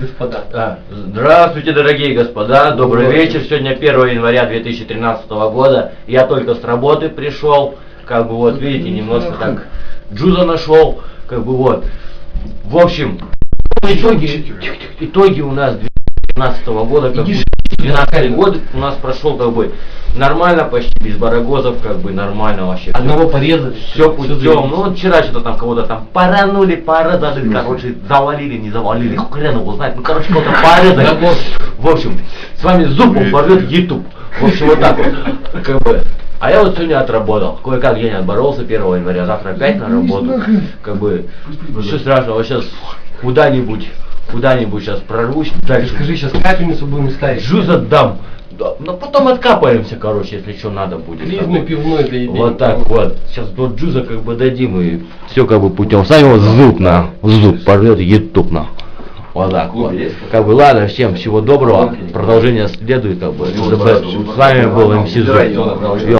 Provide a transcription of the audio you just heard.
господа. А, Здравствуйте, дорогие господа, добрый вечер. Сегодня 1 января 2013 года. Я только с работы пришел, как бы вот видите, немножко так джуза нашел, как бы вот. В общем, итоги, итоги у нас 2012 года, как бы, 12 год у нас прошел как бы нормально, почти без барагозов, как бы нормально вообще. Одного порезали. Все путем. Ну вот вчера что-то там кого-то там поранули, поразали, короче, завалили, не завалили, хрен его знает. Ну короче, кого-то порезали. В общем, с вами зубом порвет YouTube. В общем, вот так вот. Как бы. А я вот сегодня отработал. Кое-как день отборолся 1 января, завтра опять на работу. Как бы, ничего страшного, сейчас куда-нибудь, куда-нибудь сейчас прорвусь, дальше Скажи, сейчас капельницу будем ставить. Жуз отдам. Да, Но потом откапаемся, короче, если что надо будет. Клизмы пивной еды. Вот так вот. Сейчас до джуза как бы дадим и все как бы путем. Сами вот зуб на зуб порвет ютуб на. Вот так вот. Как бы ладно, всем всего доброго. Продолжение следует как бы. С вами был МС Зуб.